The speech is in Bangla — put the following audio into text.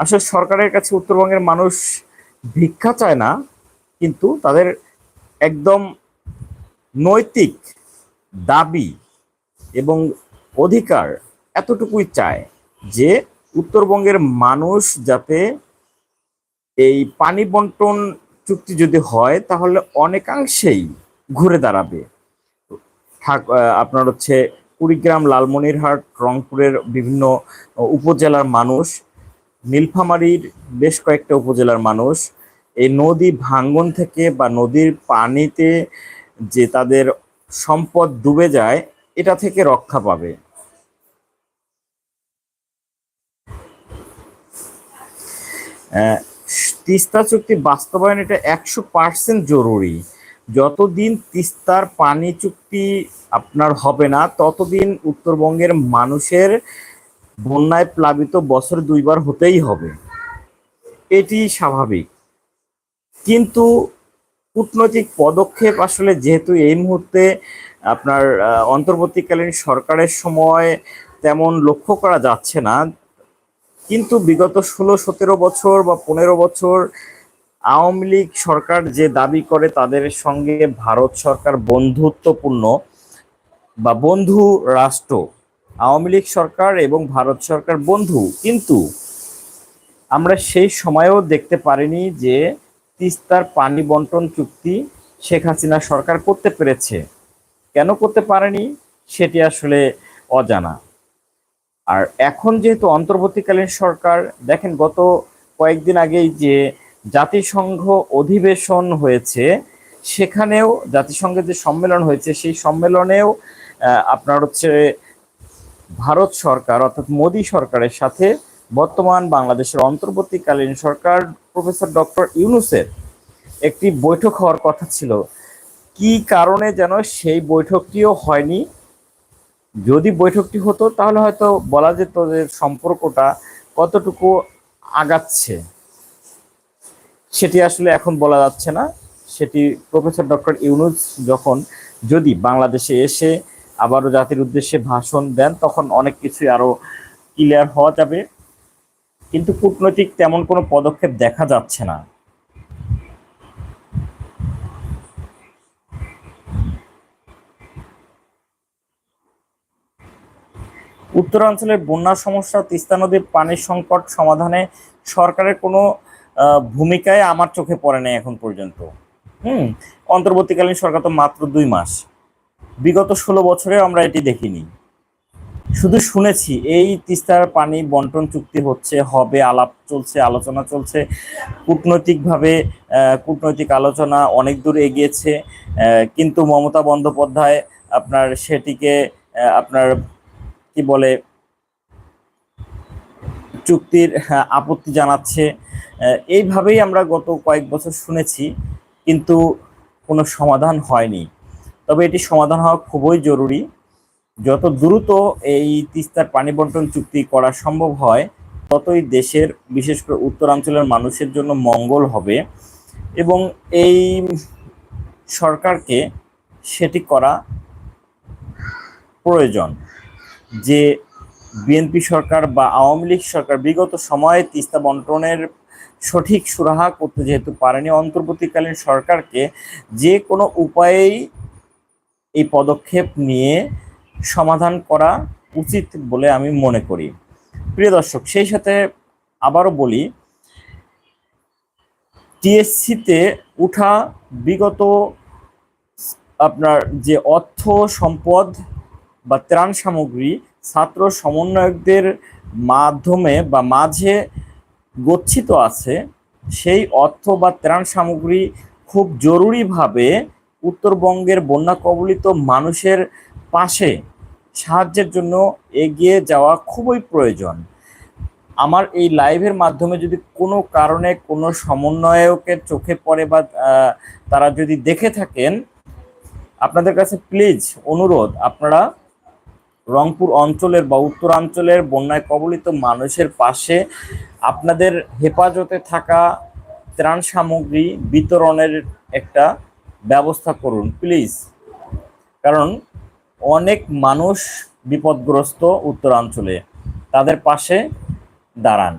আসলে সরকারের কাছে উত্তরবঙ্গের মানুষ ভিক্ষা চায় না, কিন্তু তাদের একদম নৈতিক দাবি এবং অধিকার এতটুকুই চায় যে উত্তরবঙ্গের মানুষ যাতে এই পানি বন্টন চুক্তি যদি হয়, তাহলে অনেকাংশেই ঘুরে দাঁড়াবে। আপনার হচ্ছে কুড়িগ্রাম, লালমনিরহাট, রংপুরের বিভিন্ন উপজেলার মানুষ নীলফামারীর বেশ কয়েকটা উপজেলার মানুষ। এই নদী ভাঙ্গন থেকে বা নদীর পানিতে যে তাদের সম্পদ ডুবে যায়, এটা থেকে রক্ষা পাবে। তিস্তা চুক্তি বাস্তবায়ন এটা একশো পার্সেন্ট জরুরি। যতদিন তিস্তার পানি চুক্তি আপনার হবে না, ততদিন উত্তরবঙ্গের মানুষের বন্যায় প্লাবিত বছর দুইবার হতেই হবে। এটি স্বাভাবিক। কিন্তু কূটনৈতিক পদক্ষেপ আসলে যেহেতু এই মুহূর্তে আপনার অন্তর্বর্তীকালীন সরকারের সময় তেমন লক্ষ্য করা যাচ্ছে না, কিন্তু বিগত ষোলো, সতেরো বছর বা পনেরো বছর আওয়ামী লীগ সরকার যে দাবি করে তাদের সঙ্গে ভারত সরকার বন্ধুত্বপূর্ণ বা বন্ধু রাষ্ট্র আওয়ামী লীগ সরকার এবং ভারত সরকার বন্ধু। কিন্তু আমরা সেই সময়েও দেখতে পারিনি যে তিস্তার পানি বন্টন চুক্তি শেখ হাসিনা সরকার করতে পেরেছে। কেন করতে পারেনি সেটি আসলে অজানা। আর এখন যেহেতু অন্তর্বর্তীকালীন সরকার, দেখেন গত কয়েকদিন আগেই যে জাতিসংঘ অধিবেশন হয়েছে, সেখানেও জাতিসংঘের যে সম্মেলন হয়েছে, সেই সম্মেলনেও আপনার হচ্ছে ভারত সরকার, অর্থাৎ মোদী সরকারের সাথে বর্তমান বাংলাদেশের অন্তর্বর্তীকালীন সরকার প্রফেসর ডক্টর ইউনুসের একটি বৈঠক হওয়ার কথা ছিল। কি কারণে যেন সেই বৈঠকটিও হয়নি? যদি বৈঠকটি হতো, তাহলে হয়তো বলা যেত যে সম্পর্কটা কতটুকু আগাচ্ছে। সেটি আসলে এখন বলা যাচ্ছে না। সেটি প্রফেসর ডক্টর ইউনুস যখন যদি বাংলাদেশে এসে আবারও জাতির উদ্দেশ্যে ভাষণ দেন, তখন অনেক কিছুই আরও ক্লিয়ার হওয়া যাবে। কিন্তু কূটনৈতিক তেমন কোনো পদক্ষেপ দেখা যাচ্ছে না। উত্তরাঞ্চলের বন্যা সমস্যা, তিস্তা নদীর পানির সংকট সমাধানে সরকারের কোনো ভূমিকায় আমার চোখে পড়ে নাই এখন পর্যন্ত। হুম, অন্তর্বর্তীকালীন সরকার তো মাত্র দুই মাস। বিগত ষোলো বছরে আমরা এটি দেখিনি। শুধু শুনেছি এই তিস্তার পানি বন্টন চুক্তি হচ্ছে হবে আলাপ চলছে আলোচনা চলছে। কূটনৈতিকভাবে কূটনৈতিক আলোচনা অনেক দূর এগিয়েছে কিন্তু মমতা বন্দ্যোপাধ্যায় আপনার সেটিকে আপনার কি বলে চুক্তির হ্যাঁ, আপত্তি জানাচ্ছে। এইভাবেই আমরা গত কয়েক বছর শুনেছি কিন্তু কোনো সমাধান হয়নি। তবে এটি সমাধান হওয়া খুবই জরুরি। যত দ্রুত এই তিস্তার পানি বন্টন চুক্তি করা সম্ভব হয়, ততই দেশের, বিশেষ করে উত্তরাঞ্চলের মানুষের জন্য মঙ্গল হবে এবং এই সরকারকে সেটি করা প্রয়োজন যে বিএনপি সরকার বা আওয়ামী লীগ সরকার বিগত সময়ে তিস্তা বন্টনের সঠিক সুরাহা করতে যেহেতু পারেনি, অন্তর্বর্তীকালীন সরকারকে যে কোনো উপায়েই এই পদক্ষেপ নিয়ে সমাধান করা উচিত বলে আমি মনে করি। প্রিয় দর্শক, সেই সাথে আবারও বলি, টিএসসিতে উঠা বিগত আপনার যে অর্থ সম্পদ বা ত্রাণ সামগ্রী ছাত্র সমন্বয়কদের মাধ্যমে বা মাঝে গচ্ছিত আছে, সেই অর্থ বা ত্রাণ সামগ্রী খুব জরুরিভাবে উত্তরবঙ্গের বন্যা কবলিত মানুষের পাশে সাহায্যের জন্য এগিয়ে যাওয়া খুবই প্রয়োজন। আমার এই লাইভের মাধ্যমে যদি কোনো কারণে কোনো সমন্বয়কের চোখে পড়ে বা তারা যদি দেখে থাকেন, আপনাদের কাছে প্লিজ অনুরোধ, আপনারা রংপুর অঞ্চলের বা উত্তরাঞ্চলের বন্যায় কবলিত মানুষের পাশে আপনাদের হেফাজতে থাকা ত্রাণ সামগ্রী বিতরণের একটা ব্যবস্থা করুন প্লিজ কারণ অনেক মানুষ বিপদগ্রস্ত উত্তরাঞ্চলে তাদের পাশে দাঁড়ান।